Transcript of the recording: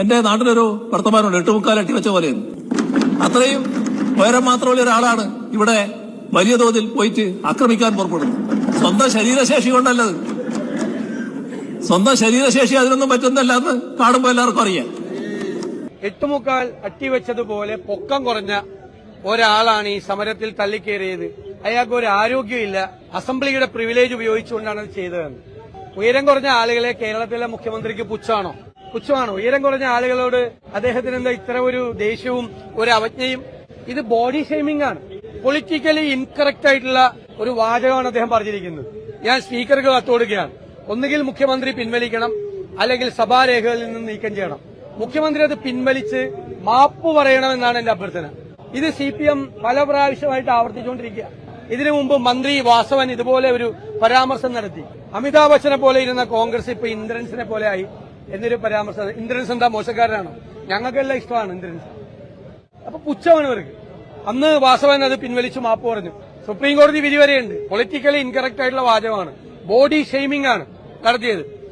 എന്റെ നാട്ടിലൊരു വർത്തമാനമുണ്ട് എട്ടുമുക്കാൽ അട്ടി വെച്ച പോലെ. അത്രയും ഉയരം മാത്രമുള്ള ഒരാളാണ് ഇവിടെ വലിയ തോതിൽ പോയിട്ട് ആക്രമിക്കാൻ പുറപ്പെടുന്നത്. സ്വന്തം ശരീരശേഷി കൊണ്ടല്ലത്. സ്വന്തം ശരീരശേഷി അതിനൊന്നും പറ്റുന്നല്ല എന്ന് കാണുമ്പോൾ എല്ലാവർക്കും അറിയാം. എട്ടുമുക്കാൽ അട്ടിവെച്ചതുപോലെ പൊക്കം കുറഞ്ഞ ഒരാളാണ് ഈ സമരത്തിൽ തള്ളിക്കേറിയത്. അയാൾക്ക് ഒരു ആരോഗ്യമില്ല. അസംബ്ലിയുടെ പ്രിവിലേജ് ഉപയോഗിച്ചുകൊണ്ടാണ് അത് ചെയ്തതെന്ന്. ഉയരം കുറഞ്ഞ ആളുകളെ കേരളത്തിലെ മുഖ്യമന്ത്രിക്ക് പുച്ഛമാണോ പുച്ഛമാണോ. ഉയരം കുറഞ്ഞ ആളുകളോട് അദ്ദേഹത്തിന് എന്താ ഇത്ര ഒരു ദേഷ്യവും ഒരു അവജ്ഞയും? ഇത് ബോഡി ഷെയ്മിംഗ് ആണ്. പൊളിറ്റിക്കലി ഇൻകറക്റ്റ് ആയിട്ടുള്ള ഒരു വാചകമാണ് അദ്ദേഹം പറഞ്ഞിരിക്കുന്നത്. ഞാൻ സ്പീക്കർക്ക് കത്തോടുകയാണ്. ഒന്നുകിൽ മുഖ്യമന്ത്രി പിൻവലിക്കണം അല്ലെങ്കിൽ സഭാരേഖകളിൽ നിന്ന് നീക്കം ചെയ്യണം. മുഖ്യമന്ത്രി അത് പിൻവലിച്ച് മാപ്പ് പറയണമെന്നാണ് എന്റെ അഭ്യർത്ഥന. ഇത് സി പി എം പല പ്രാവശ്യമായിട്ട് ആവർത്തിച്ചുകൊണ്ടിരിക്കുക. ഇതിനു മുമ്പ് മന്ത്രി വാസവൻ ഇതുപോലെ ഒരു പരാമർശം നടത്തി. അമിതാഭ് ബച്ചനെ പോലെ ഇരുന്ന കോൺഗ്രസ് ഇപ്പൊ ഇന്ദ്രൻസിനെ പോലെ ആയി. എന്നൊരു പരാമർശം. ഇന്ദ്രൻസ് എന്താ മോശക്കാരനാണോ? ഞങ്ങൾക്കെല്ലാം ഇഷ്ടമാണ് ഇന്ദ്രൻസ്. അപ്പൊ പുച്ഛമാണ് ഇവർക്ക്. അന്ന് വാസവൻ അത് പിൻവലിച്ചു മാപ്പ് പറഞ്ഞു. സുപ്രീം കോടതി വിധി വരെയുണ്ട്. പൊളിറ്റിക്കലി ഇൻകറക്റ്റ് ആയിട്ടുള്ള വാചകമാണ്. ബോഡി ഷെയ്മിംഗ് ആണ് നടത്തിയത്.